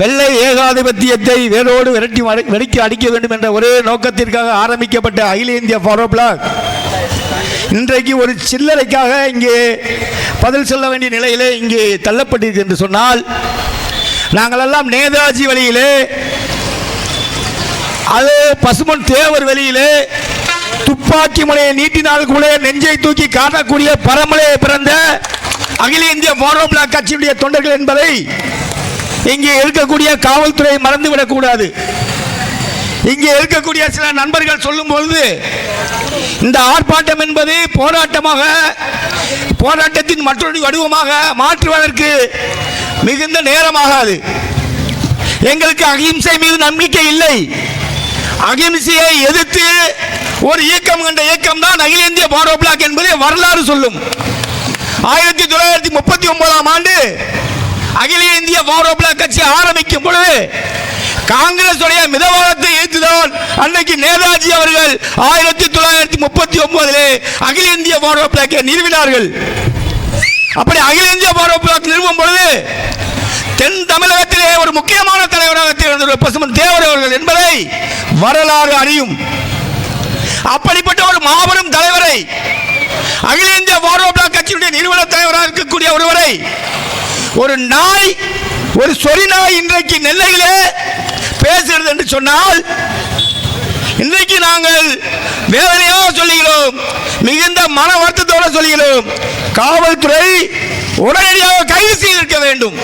வெள்ளை ஏகாதிபத்தியத்தை வேரோடு விரட்டி வெடிக்க அடிக்க வேண்டும் என்ற ஒரே நோக்கத்திற்காக ஆரம்பிக்கப்பட்ட அகில இந்திய ஃபாரோ பிளாக் இன்றைக்கு ஒரு சில்லறைக்காக இங்கே பதில் சொல்ல வேண்டிய நிலையிலே இங்கே தள்ளப்பட்டிருக்கு என்று சொன்னால் நாங்களெல்லாம் நேதாஜி வழியிலே அது பசுமன் தேவர் வெளியிலே துப்பாக்கி முனையை நீட்டினால் கூட நெஞ்சை தூக்கி காட்டக்கூடிய பரமலையை பிறந்த அகில இந்திய ஃபாரோ பிளாக் கட்சியுடைய தொண்டர்கள் என்பதை இங்கே இருக்கக்கூடிய காவல்துறை மறந்துவிடக் கூடாது இங்கே இருக்கக்கூடிய சில நண்பர்கள் சொல்லும் பொழுது இந்த ஆர்ப்பாட்டம் என்பது போராட்டமாக போராட்டத்தின் மற்றொரு வடிவமாக மாற்றுவதற்கு மிகுந்த நேரமாகாது. எங்களுக்கு அகிம்சை மீது நம்பிக்கை இல்லை. அகிம்சையை எதிர்த்து ஒரு இயக்கம் கண்ட இயக்கம் தான் அகில இந்திய பாரோ பிளாக் என்பதை வரலாறு சொல்லும். ஆயிரத்தி தொள்ளாயிரத்தி முப்பத்தி ஒன்பதாம் ஆண்டு அகில இந்திய பாரோ கட்சி ஆரம்பிக்கும் பொழுது காங்கிரஸ் உடைய மிதவாதத்தை ஏற்றுதான் அன்னைக்கு நேதாஜி அவர்கள் ஆயிரத்தி தொள்ளாயிரத்தி முப்பத்தி ஒன்பதிலே அகில இந்திய பாரோ பிளாக்கை நிறுவினார்கள். அப்படி அகில இந்திய பாரோ பிளாக் நிறுவும் பொழுது தென் தமிழகத்திலே ஒரு முக்கியமான தலைவராக திகழ்ந்த பசுமன் தேவர் அவர்கள் என்பதை வரலாறு அறியும். அப்படிப்பட்ட ஒரு மாபெரும் தலைவரை அகில இந்திய பாரோ பிளாக் கட்சியுடைய நிறுவன தலைவராக இருக்கக்கூடிய ஒருவரை ஒரு நாய் ஒரு சொறி நாய் இன்றைக்கு நெல்லையிலே பேசுகிறது என்று சொன்னால் இன்றைக்கு நாங்கள் வேதனையாக சொல்லுகிறோம் மிகுந்த மன வருத்தத்தோடு சொல்லுகிறோம். காவல்துறை உடனடியாக கைது செய்திருக்க வேண்டும்.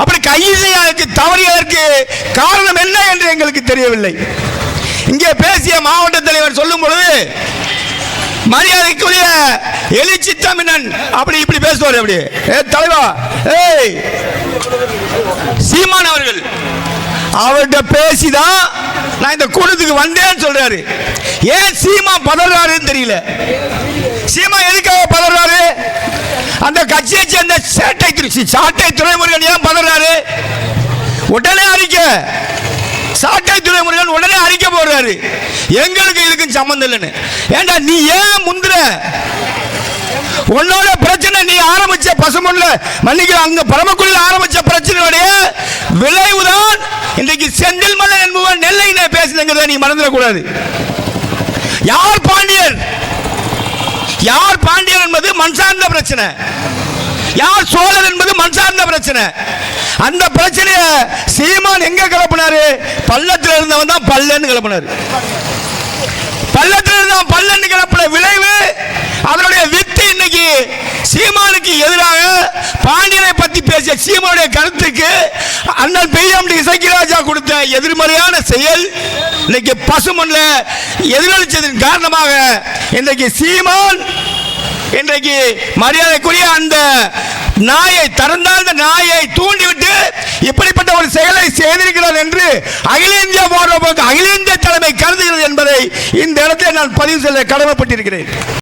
அப்படி கைது செய்வதற்கு தவறியதற்கு காரணம் என்ன என்று எங்களுக்கு தெரியவில்லை. இங்கே பேசிய மாவட்ட தலைவர் சொல்லும் பொழுது மரியாதைக்குரிய எழுச்சி தமிழன் அப்படி இப்படி பேசுவார் அப்படி. ஏ தலைவா ஏய். சீமான் அவர்கள் அவர்கிட்ட பேசிதான் நான் இந்த கூட்டத்துக்கு வந்தேன்னு சொல்றாரு. ஏன் சீமா பதறாருன்னு தெரியல. சீமா எதுக்காக பதறாரு? அந்த கட்சியை சேர்ந்த சேட்டை திருச்சி சாட்டை துறைமுருகன் ஏன் பதறாரு? உடனே அறிக்கை. சாட்டை துறைமுருகன் உடனே அறிக்கை போடுறாரு. எங்களுக்கு இதுக்கும் சம்மந்தம் இல்லைன்னு. ஏண்டா நீ ஏன் முந்துற? உன்னோட பிரச்சனை நீ ஆரம்பிச்ச பசுமொன்ல மன்னிக்கிற அங்க பரமக்குடியில் ஆரம்பிச்ச பிரச்சனையுடைய விளைவுதான் இன்றைக்கு செந்தில் மன்னன் என்பவன் நெல்லையில பேசுனங்கிறத நீ மறந்துடக்கூடாது. யார் பாண்டியர் யார் பாண்டியர் என்பது மண் சார்ந்த பிரச்சனை. யார் சோழர் என்பது மண் சார்ந்த பிரச்சனை. அந்த பிரச்சனைய சீமான் எங்க கிளப்பினாரு? பள்ளத்தில் இருந்தவன் தான் பல்லன்னு கிளப்பினாரு. பள்ளத்தில் இருந்தவன் பல்லன்னு இன்னைக்கு சீமானுக்கு எதிராக பாண்டியனை பத்தி பேசிய சீமானுடைய கருத்துக்கு அண்ணன் பெய்யாமடி இசைக்கிராஜா கொடுத்த எதிர்மறையான செயல் இன்னைக்கு பசுமண்ல எதிரொலிச்சதன் காரணமாக இன்றைக்கு சீமான் இன்றைக்கு மரியாதைக்குரிய அந்த நாயை திறந்தாழ்ந்த நாயை தூண்டிவிட்டு இப்படிப்பட்ட ஒரு செயலை செய்திருக்கிறார் என்று அகில இந்திய போன்ற அகில இந்திய தலைமை கருதுகிறது என்பதை இந்த இடத்தை நான் பதிவு செய்ய கடமைப்பட்டிருக்கிறேன்.